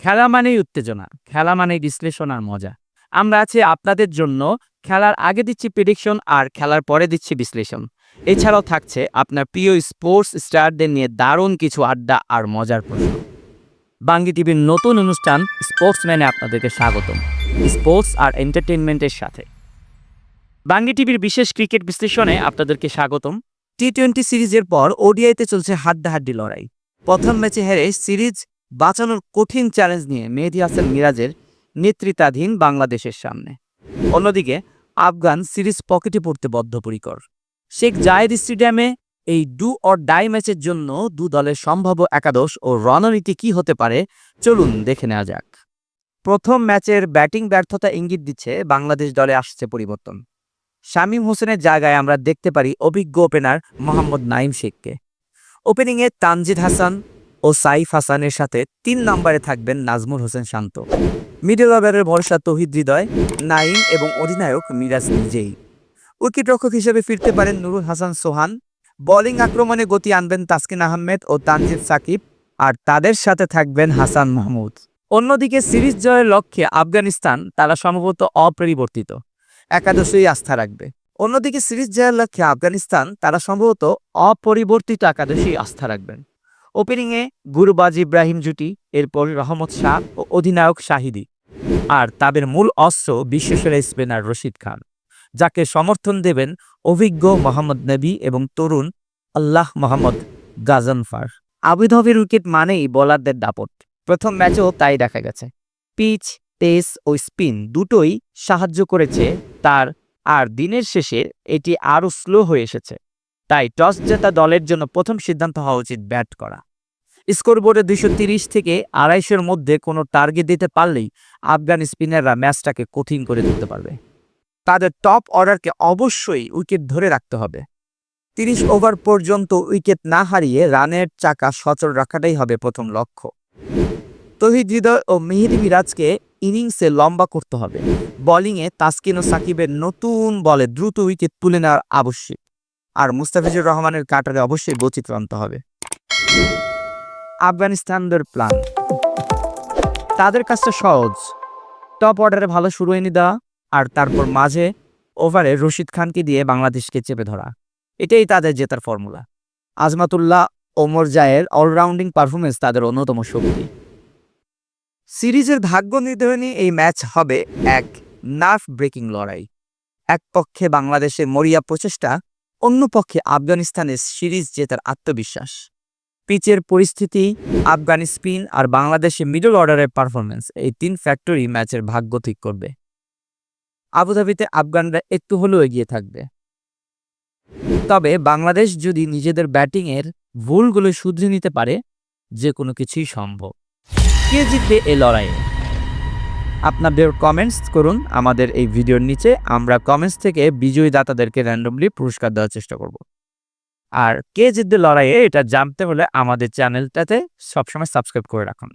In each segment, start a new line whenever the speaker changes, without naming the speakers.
খেলা মানেই উত্তেজনা, খেলা মানেই বিশ্লেষণ আর মজা। আমরা আছি আপনাদের জন্য, খেলার আগে দিচ্ছি প্রেডিকশন আর খেলার পরে দিচ্ছি বিশ্লেষণ। এছাড়াও থাকছে আপনার প্রিয় স্পোর্টস স্টারদের নিয়ে দারুণ কিছু আড্ডা আর মজার প্রশ্ন। বাঙ্গি টিভির নতুন অনুষ্ঠান স্পোর্টসম্যানে আপনাদেরকে স্বাগতম। স্পোর্টস আর এন্টারটেনমেন্টের সাথে। বাঙ্গি টিভির বিশেষ ক্রিকেট বিশ্লেষণে আপনাদেরকে স্বাগতম। টি টোয়েন্টি সিরিজের পর ওডিআইতে চলছে হাড্ডাহাড্ডি লড়াই। প্রথম ম্যাচে হেরে সিরিজ বাঁচানোর কঠিন চ্যালেঞ্জ নিয়ে মেহেদি হাসান মিরাজের নেতৃত্বাধীন বাংলাদেশের সামনে। অন্যদিকে, আফগান সিরিজ পকেটে পড়তে বদ্ধপরিকর। শেখ জায়েদ স্টেডিয়ামে এই ডু অর ডাই ম্যাচের জন্য দু দলের সম্ভাব্য একাদশ ও রণনীতি কি হতে পারে, চলুন দেখে নেওয়া যাক। প্রথম ম্যাচের ব্যাটিং ব্যর্থতা ইঙ্গিত দিচ্ছে বাংলাদেশ দলে আসছে পরিবর্তন। শামীম হোসেনের জায়গায় আমরা দেখতে পারি অভিজ্ঞ ওপেনার মোহাম্মদ নাইম শেখকে। ওপেনিংয়ে তানজিদ হাসান ও সাইফ হাসানের সাথে তিন নম্বরে থাকবেন নাজমুল হোসেন শান্ত। মিডল ওভারের ভরসা তহিদ হৃদয় নাইম এবং অধিনায়ক মিরাজ নিজেই। উইকেটরক্ষক হিসেবে ফিরতে পারেন নুরুল হাসান সোহান। বোলিং আক্রমণে গতি আনবেন তাসকিন আহমেদ ও তানজিদ সাকিব। আর তাদের সাথে থাকবেন হাসান মাহমুদ। অন্যদিকে সিরিজ জয়ের লক্ষ্যে আফগানিস্তান তারা সম্ভবত অপরিবর্তিত। একাদশেই আস্থা রাখবে। অন্যদিকে সিরিজ জয়ের লক্ষ্যে আফগানিস্তান তারা সম্ভবত অপরিবর্তিত একাদশেই আস্থা রাখবেন। ওপেনিংয়ে গুরুবাজ ইব্রাহিম জুটি, এরপর রহমত শাহ ও অধিনায়ক শাহিদি। আর তাদের মূল অস্ত্র বিশ্বসেরা স্পিনার রশিদ খান, যাকে সমর্থন দেবেন অভিজ্ঞ মোহাম্মদ নবী এবং তরুণ আল্লাহ মোহাম্মদ গাজনফার। আবুধাবির উইকেট মানেই বোলারদের দাপট। প্রথম ম্যাচেও তাই দেখা গেছে। পিচ, পেস ও স্পিন দুটোই সাহায্য করেছে তার, আর দিনের শেষে এটি আরও স্লো হয়ে এসেছে। তাই টস জেতা দলের জন্য প্রথম সিদ্ধান্ত হওয়া উচিত ব্যাট করা। স্কোরবোর্ডে দুশো তিরিশ থেকে আড়াইশোর মধ্যে কোনো টার্গেট দিতে পারলেই আফগান স্পিনাররা ম্যাচটাকে কঠিন করে তুলতে পারবে। তাদের টপ অর্ডারকে অবশ্যই উইকেট ধরে রাখতে হবে। তিরিশ ওভার পর্যন্ত উইকেট না হারিয়ে রানের চাকা সচল রাখাটাই হবে প্রথম লক্ষ্য। তহিদ হৃদয় ও মেহেদি মিরাজকে ইনিংসে লম্বা করতে হবে। বোলিংয়ে তাসকিন ও সাকিবের নতুন বলে দ্রুত উইকেট তুলে নেওয়ার আবশ্যক। আর মুস্তাফিজুর রহমানের কাটারে অবশ্যই বৈচিত্র্য আনতে হবে। আফগানিস্তানদের প্ল্যান তাদের কাজটা সহজ। টপ অর্ডারে ভালো শুরু এনে দেওয়া আর তারপর মাঝে ওভারে রশিদ খানকে দিয়ে বাংলাদেশকে চেপে ধরা। এটাই তাদের জেতার ফর্মুলা আজমাতুল্লাহ, ওমর জায়ের অলরাউন্ডিং পারফরমেন্স তাদের অন্যতম শক্তি। সিরিজের ভাগ্য নির্ধারণী এই ম্যাচ হবে এক নার্ভ ব্রেকিং লড়াই। এক পক্ষে বাংলাদেশের মরিয়া প্রচেষ্টা অন্য পক্ষে আফগানিস্তানের সিরিজ জেতার আত্মবিশ্বাস। পিচের পরিস্থিতি, আফগান স্পিন আর বাংলাদেশের মিডল অর্ডারের পারফরমেন্স এই তিন ফ্যাক্টরি ম্যাচের ভাগ্য ঠিক করবে। আবুধাবিতে আফগানরা একটু হলেও এগিয়ে থাকবে। তবে বাংলাদেশ যদি নিজেদের ব্যাটিংয়ের ভুলগুলো শুধরে নিতে পারে যে কোনো কিছুই সম্ভব। কে জিতবে এ লড়াইয়ে? আপনাদের কমেন্টস করুন আমাদের এই ভিডিওর নিচে। আমরা কমেন্টস থেকে বিজয়ী দাতাদেরকে র্যান্ডমলি পুরস্কার দেওয়ার চেষ্টা করব। আর কে জিতবে লড়াইয়ে এটা জানতে হলে আমাদের চ্যানেলটাতে সবসময় সাবস্ক্রাইব করে রাখুন।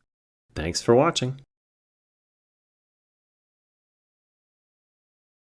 Thanks for watching.